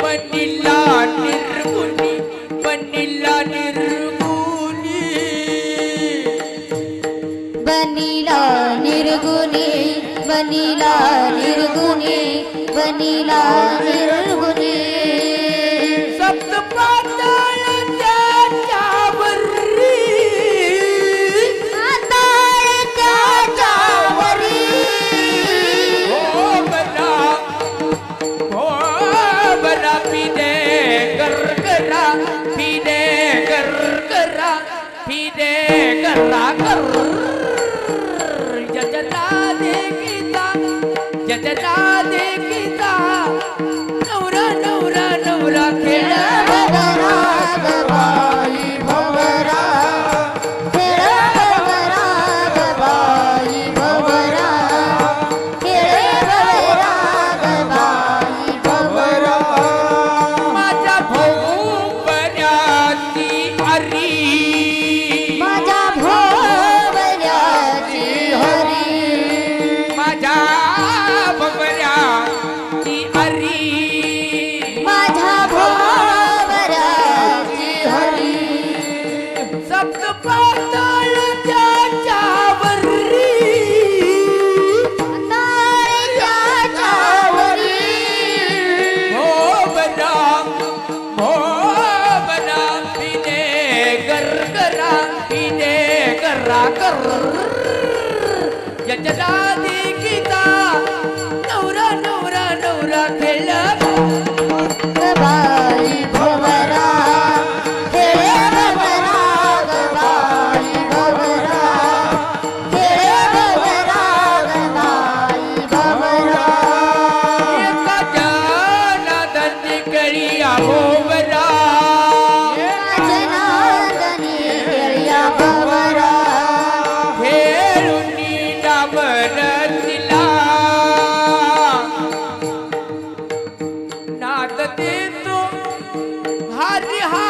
பண்ணில்லா நிற்குனி பண்ணில்லா நிற்குனி vanilla நிற்குனி vanilla நிற்குனி vanilla करता जजता दे गीता जजता दे गीता. नवरा नवरा नवरा के करा इने करा कर यजदादी परतला नाद देतो हरिहा